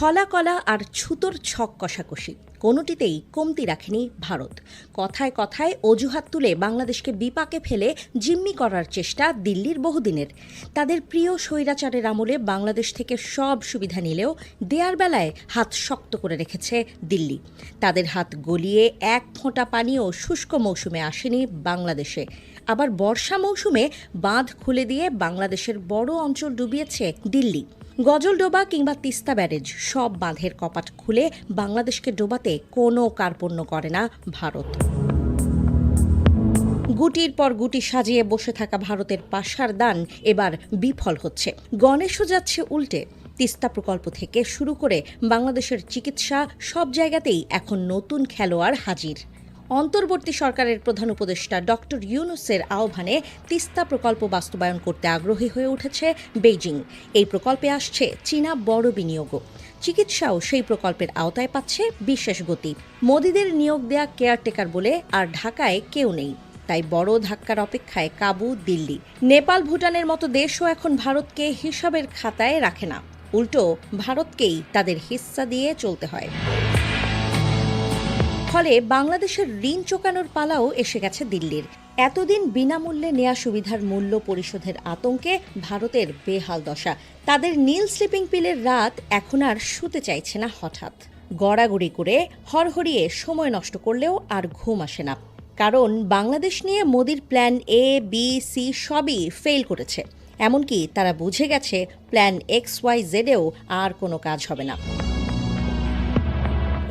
ছলা কলা আর ছুতোর ছক কষাকষি। কোনোটিতেই কমতি রাখেনি ভারত। কথায় কথায় অজুহাত তুলে বাংলাদেশকে বিপাকে ফেলে জিম্মি করার চেষ্টা দিল্লির বহুদিনের। তাদের প্রিয় স্বৈরাচারের আমলে বাংলাদেশ থেকে সব সুবিধা নিলেও দেয়ার বেলায় হাত শক্ত করে রেখেছে দিল্লি। তাদের হাত গলিয়ে এক ফোঁটা পানিও শুষ্ক মৌসুমে আসেনি বাংলাদেশে। আবার বর্ষা মৌসুমে বাঁধ খুলে দিয়ে বাংলাদেশের বড় অঞ্চল ডুবিয়েছে দিল্লি। গজলডোবা কিংবা তিস্তা ব্যারেজ সব বাঁধের কপাট খুলে বাংলাদেশকে ডোবাতে কোনো কার্পণ্য করে না ভারত। গুটির পর গুটি সাজিয়ে বসে থাকা ভারতের পাশার দান এবার বিফল হচ্ছে। গণেশও যাচ্ছে উল্টে। তিস্তা প্রকল্প থেকে শুরু করে বাংলাদেশের চিকিৎসা সব জায়গাতেই এখন নতুন খেলোয়াড় হাজির। অন্তর্বর্তী সরকারের প্রধান উপদেষ্টা ডক্টর ইউনুসের আহ্বানে তিস্তা প্রকল্প বাস্তবায়ন করতে আগ্রহী হয়ে উঠেছে বেইজিং। এই প্রকল্পে আসছে চীনা বড় বিনিয়োগও। চিকিৎসাও সেই প্রকল্পের আওতায় পাচ্ছে বিশেষ গতি। মোদিদের নিয়োগ দেয়া কেয়ারটেকার বলে আর ঢাকায় কেউ নেই। তাই বড় ধাক্কার অপেক্ষায় কাবু, দিল্লি। নেপাল, ভুটানের মতো দেশও এখন ভারতকে হিসাবের খাতায় রাখে না। উল্টো, ভারতকেই তাদের হিস্সা দিয়ে চলতে হয়। ফলে বাংলাদেশের ঋণ চোকানোর পালাও এসে গেছে দিল্লির। এতদিন বিনামূল্যে নেয়া সুবিধার মূল্য পরিশোধের আতঙ্কে ভারতের বেহাল দশা। তাদের নীল স্লিপিং পিলের রাত এখন আর শুতে চাইছে না হঠাৎ। গড়াগড়ি করে হরহরিয়ে সময় নষ্ট করলেও আর ঘুম আসে না। কারণ বাংলাদেশ নিয়ে মোদির প্ল্যান এ, বি, সি সবই ফেল করেছে। এমনকি তারা বুঝে গেছে প্ল্যান এক্স, ওয়াই, জেডেও আর কোনো কাজ হবে না।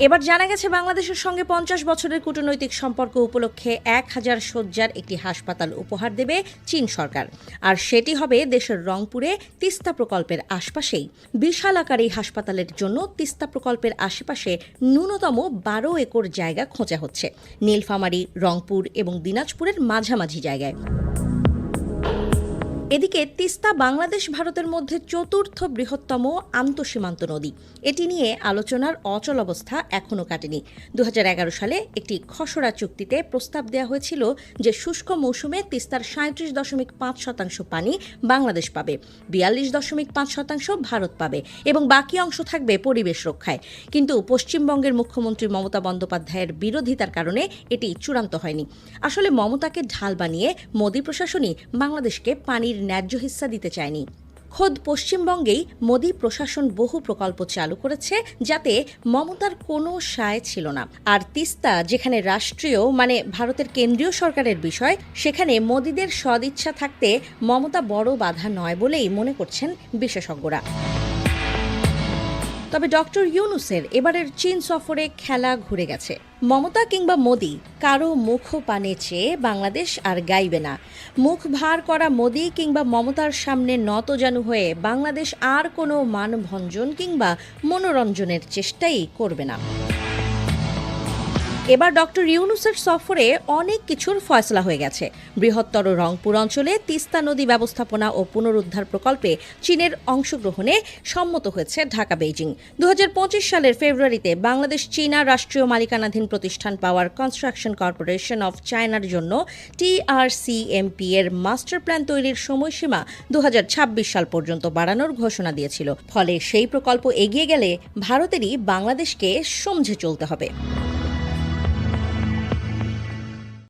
এবার জানা গেছে বাংলাদেশের সঙ্গে পঞ্চাশ বছরের কূটনৈতিক সম্পর্ক উপলক্ষে এক হাজার শয্যার একটি হাসপাতাল উপহার দেবে চীন সরকার। আর সেটি হবে দেশের রংপুরে তিস্তা প্রকল্পের আশপাশেই। বিশাল আকার এই হাসপাতালের জন্য তিস্তা প্রকল্পের আশেপাশে ন্যূনতম বারো একর জায়গা খোঁজা হচ্ছে। নীলফামারী, রংপুর এবং দিনাজপুরের মাঝামাঝি জায়গায়। এদিকে তিস্তা বাংলাদেশ ভারতের মধ্যে চতুর্থ বৃহত্তম আন্তঃসীমান্ত নদী। এটি নিয়ে আলোচনার অচল অবস্থা এখনও কাটেনি। দু হাজার এগারো সালে একটি খসড়া চুক্তিতে প্রস্তাব দেওয়া হয়েছিল যে শুষ্ক মৌসুমে তিস্তার সাঁত্রিশ দশমিক পাঁচ শতাংশ পানি বাংলাদেশ পাবে, বিয়াল্লিশ দশমিক পাঁচ শতাংশ ভারত পাবে এবং বাকি অংশ থাকবে পরিবেশ রক্ষায়। কিন্তু পশ্চিমবঙ্গের মুখ্যমন্ত্রী মমতা বন্দ্যোপাধ্যায়ের বিরোধিতার কারণে এটি চূড়ান্ত হয়নি। আসলে মমতাকে ঢাল বানিয়ে মোদী প্রশাসনই বাংলাদেশকে পানির ন্যায্য হিস্সা দিতে চায়নি। খোদ পশ্চিমবঙ্গেই মোদী প্রশাসন বহু প্রকল্প চালু করেছে যাতে মমতার কোনো সায় ছিল না। আর তিস্তা, যেখানে রাষ্ট্রীয় মানে ভারতের কেন্দ্রীয় সরকারের বিষয়, সেখানে মোদীদের সদিচ্ছা থাকতে মমতা বড় বাধা নয় বলেই মনে করছেন বিশেষজ্ঞরা। তবে ডক্টর ইউনুসের এবারের চীন সফরে খেলা ঘুরে গেছে। মমতা কিংবা মোদি কারও মুখ পানে চেয়ে বাংলাদেশ আর গাইবে না। মুখ ভার করা মোদি কিংবা মমতার সামনে নত নতজানু হয়ে বাংলাদেশ আর কোনো মানভঞ্জন কিংবা মনোরঞ্জনের চেষ্টাই করবে না। এবার ডক্টর ইউনুসের সফরে অনেক কিছুর ফয়সলা হয়ে গেছে। বৃহত্তর রংপুর অঞ্চলে তিস্তা নদী ব্যবস্থাপনা ও পুনরুদ্ধার প্রকল্পে চীনের অংশগ্রহণে সম্মত হয়েছে ঢাকা বেইজিং। দু হাজার পঁচিশ সালের ফেব্রুয়ারিতে বাংলাদেশ চীনা রাষ্ট্রীয় মালিকানাধীন প্রতিষ্ঠান পাওয়ার কনস্ট্রাকশন কর্পোরেশন অফ চায়নার জন্য টিআরসিএমপি এর মাস্টার প্ল্যান তৈরির সময়সীমা দু হাজার ছাব্বিশ সাল পর্যন্ত বাড়ানোর ঘোষণা দিয়েছিল। ফলে সেই প্রকল্প এগিয়ে গেলে ভারতেরই বাংলাদেশকে সমঝে চলতে হবে।